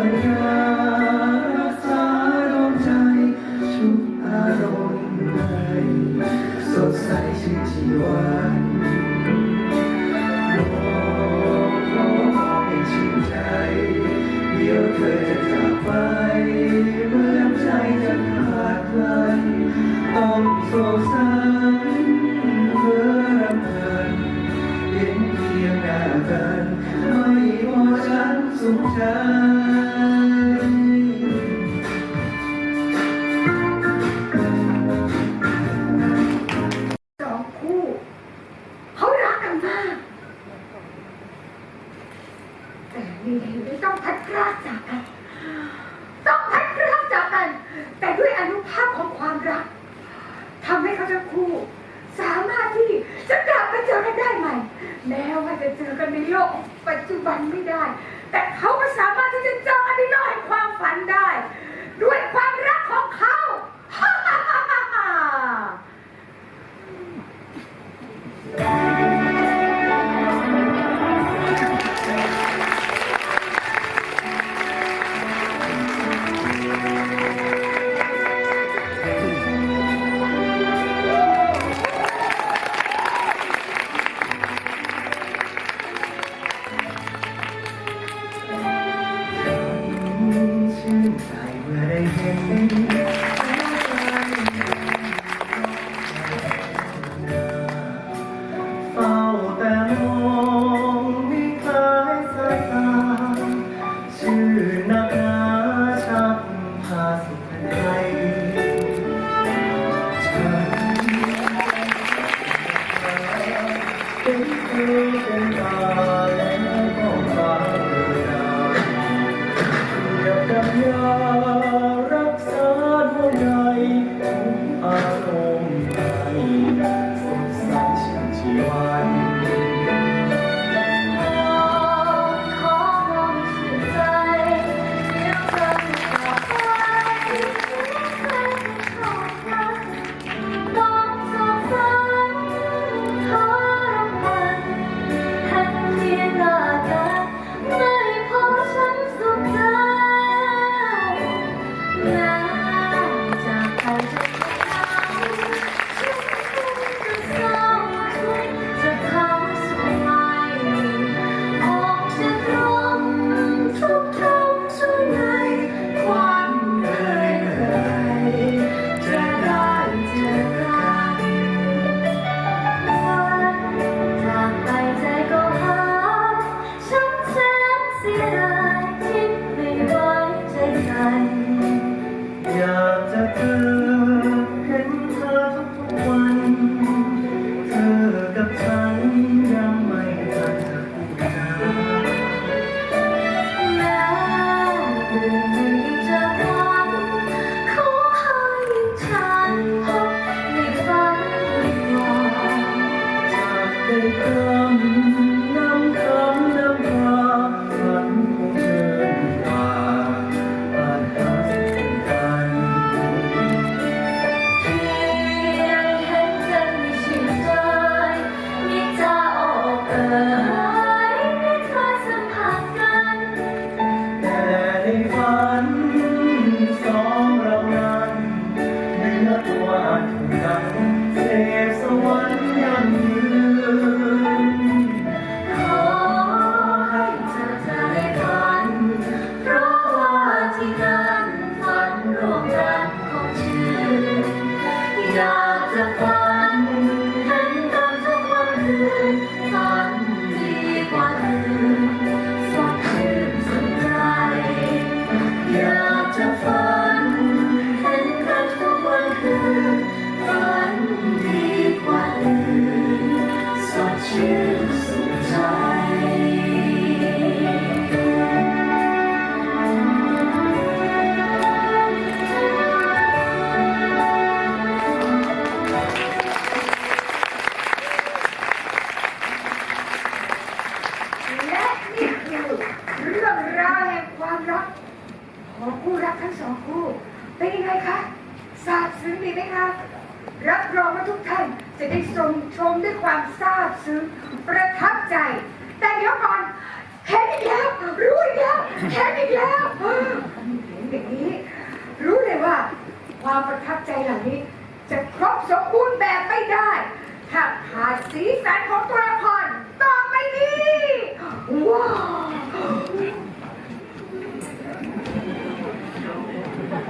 เป็ยารักษาดวใจชุบอารมณ์ใหม่สดใสชื่นชีวันเธอจากไปเมื่อใจจะขาดไลต้องโศกซ้าเพื่อรำพันเห็นเพียงหน้ากันไม่พอฉันสุขใจ วที่ต้องพัดพรากจากกัน ต้องพัดพรากจากกัน แต่ด้วยอนุภาพของความรักทำให้เขาจะคู่ สามารถที่จะกลับมาเจอกันได้ใหม่ แม้ว่าจะเจอกันในโลกปัจจุบันไม่ได้ แต่เขาก็สามารถที่จะเจอกันในโลกแห่งความฝันได้ เมื่อได้เห็นเฝ้าแต่มองม่คลายสายตา ชื่นหนาชักพาสุขใจฉันเป็นเธอเป็นตาและมองตาเธอ моя. องคู่ เป็นยังไงคะทราบซึ้งดีไหมคะ รับรองว่าทุกท่านจะได้ชมชมด้วยความซาบซึ้งประทับใจ แต่เดี๋ยวก่อนแค้นอีกแล้ว รู้อีกแล้วแค้นอีกแล้วเห็นอย่างนี้ รู้เลยว่า ความประทับใจเหล่านี้ จะครบสมบูรณ์แบบไม่ได้ถ้าขาดสีสันของตัวละครต่อไปนี้ว้าว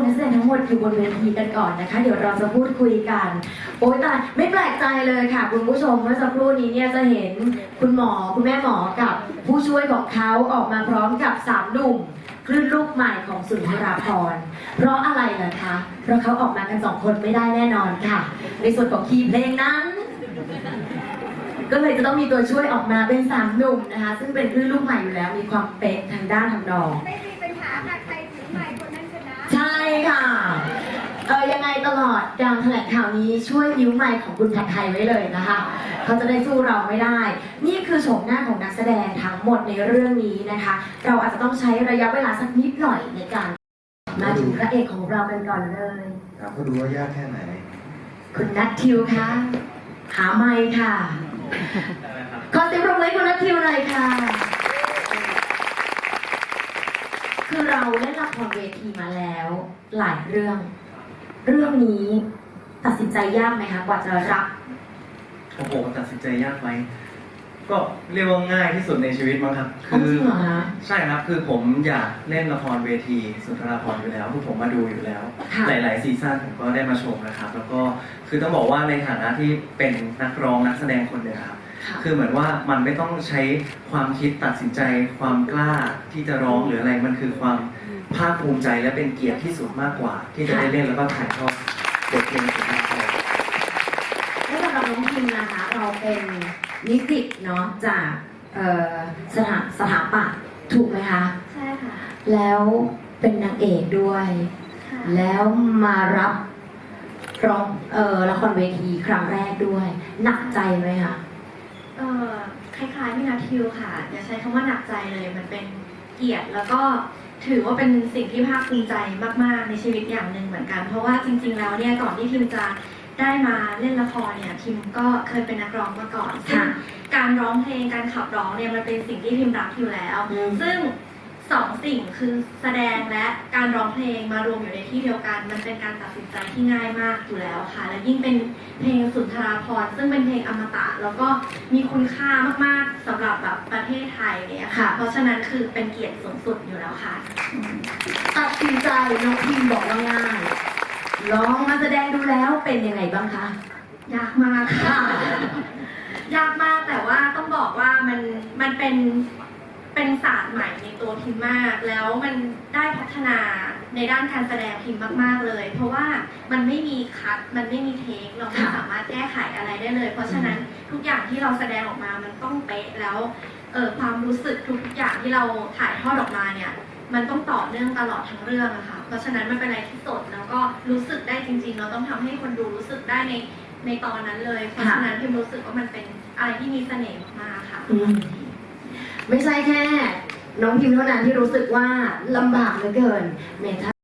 นนักแสดงทั้งหมดอยู่บนเวทีกันก่อนนะคะ เดี๋ยวเราจะพูดคุยกัน โอ้ยตายไม่แปลกใจเลยค่ะ คุณผู้ชมเมื่อสักครู่นี้เนี่ยจะเห็นคุณหมอคุณแม่หมอกับผู้ช่วยของเขาออกมาพร้อมกับสามหนุ่มคลื่นลูกใหม่ของสุนทราพรเพราะอะไรล่ะคะเพราะเขาออกมากันสองคนไม่ได้แน่นอนค่ะ ในส่วนของคีย์เพลงนั้นก็เลยจะต้องมีตัวช่วยออกมาเป็นสามหนุ่มนะคะ ซึ่งเป็นคลื่นลูกใหม่อยู่แล้วมีความเป๊ะทางด้านทำนอง ค่ะเออยังไงตลอดการแถลงข่าวนี้ช่วยนิ้วไมค์ของคุณผัดไทยไว้เลยนะคะ เขาจะได้สู้เราไม่ได้ นี่คือโฉมหน้าของนักแสดงทั้งหมดในเรื่องนี้นะคะ เราอาจจะต้องใช้ระยะเวลาสักนิดหน่อยในการ มาถึงพระเอกของเรากันก่อนเลยถามเขาดูว่ายากแค่ไหน คุณนัททิวคะหาไมค์ค่ะ ขอเสียงปรบมือให้คุณนัททิวหน่อยค่ะ คือ เราเล่นละครเวทีมาแล้ว หลายเรื่อง เรื่องนี้ตัดสินใจยากไหมคะกว่าจะรับโอ้โหตัดสินใจยากไหมก็เรียกว่าง่ายที่สุดในชีวิตมั้งครับอ๋อจริงเหรอคะใช่ครับคือผมอยากเล่นละครเวทีสุนทราภรณ์อยู่แล้วคือผมมาดูอยู่แล้ว ค่ะ หลาย ๆ ซีซั่นผมก็ได้มาชมนะครับ แล้วก็คือต้องบอกว่าในฐานะที่เป็นนักร้องนักแสดงคนหนึ่งครับ ค่ะ คือเหมือนว่ามันไม่ต้องใช้ความคิดตัดสินใจ ความกล้าที่จะร้องหรืออะไรมันคือความภาคภูมิใจและเป็นเกียรติที่สุดมากกว่า ที่จะได้เล่นแล้วก็ถ่ายทอดบทเพลงสุนทราภรณ์แล้วสำหรับน้องพิมนะคะ เราเป็นนิสิตเนาะจากเอ่อสถาสถาปัตย์ถูกไหมคะ ใช่ค่ะแล้วเป็นนางเอกด้วย ค่ะแล้วมารับร้องเอ่อละครเวทีครั้งแรกด้วย หนักใจไหมคะ เอ่อคล้ายๆพี่นัททิวค่ะ อย่าใช้คำว่าหนักใจเลยมันเป็นเกียรติแล้วก็ถือว่าเป็นสิ่งที่ภาคภูมิใจมาก ๆ ในชีวิตอย่างหนึ่งเหมือนกัน เพราะว่าจริง ๆ แล้วเนี่ยก่อนที่ทิมจะได้มาเล่นละครเนี่ยทิมก็เคยเป็นนักร้องมาก่อนซึ่งค่ะการร้องเพลงการขับร้องเนี่ยมันเป็นสิ่งที่ทิมรักอยู่แล้วอืมซึ่ง สองสิ่งคือแสดงและการร้องเพลงมารวมอยู่ในที่เดียวกัน มันเป็นการตัดสินใจที่ง่ายมากอยู่แล้วค่ะ และยิ่งเป็นเพลงสุนทราภรณ์ซึ่งเป็นเพลงอมตะ แล้วก็มีคุณค่ามากๆสำหรับแบบประเทศไทยเนี่ยค่ะค่ะ เพราะฉะนั้นคือเป็นเกียรติสูงสุดอยู่แล้วค่ะ ตัดสินใจน้องพิมบอกว่าง่ายลองมาแสดงดูแล้วเป็นยังไงบ้างคะยากมากค่ะ ยากมากแต่ว่าต้องบอกว่ามันมันเป็น เป็นศาสตร์ใหม่ในตัวพิมมาก แล้วมันได้พัฒนาในด้านการแสดงพิมมาก ๆเลย เพราะว่ามันไม่มีคัดมันไม่มีเทคเราไม่สามารถแก้ไขอะไรได้เลย เพราะฉะนั้นทุกอย่างที่เราแสดงออกมามันต้องเป๊ะแล้วเออความรู้สึกทุกๆอย่างที่เราถ่ายทอดออกมาเนี่ยมันต้องต่อเนื่องตลอดทั้งเรื่องอะค่ะ เพราะฉะนั้นมันเป็นอะไรที่สดแล้วก็รู้สึกได้จริง ๆ เราต้องทำให้คนดูรู้สึกได้ในในตอนนั้นเลย เพราะฉะนั้นพิมรู้สึกว่ามันเป็นอะไรที่มีเสน่ห์มากๆค่ะ ไม่ใช่แค่ น้องพิมเท่านั้นที่รู้สึกว่าลำบากเหลือเกินเมทั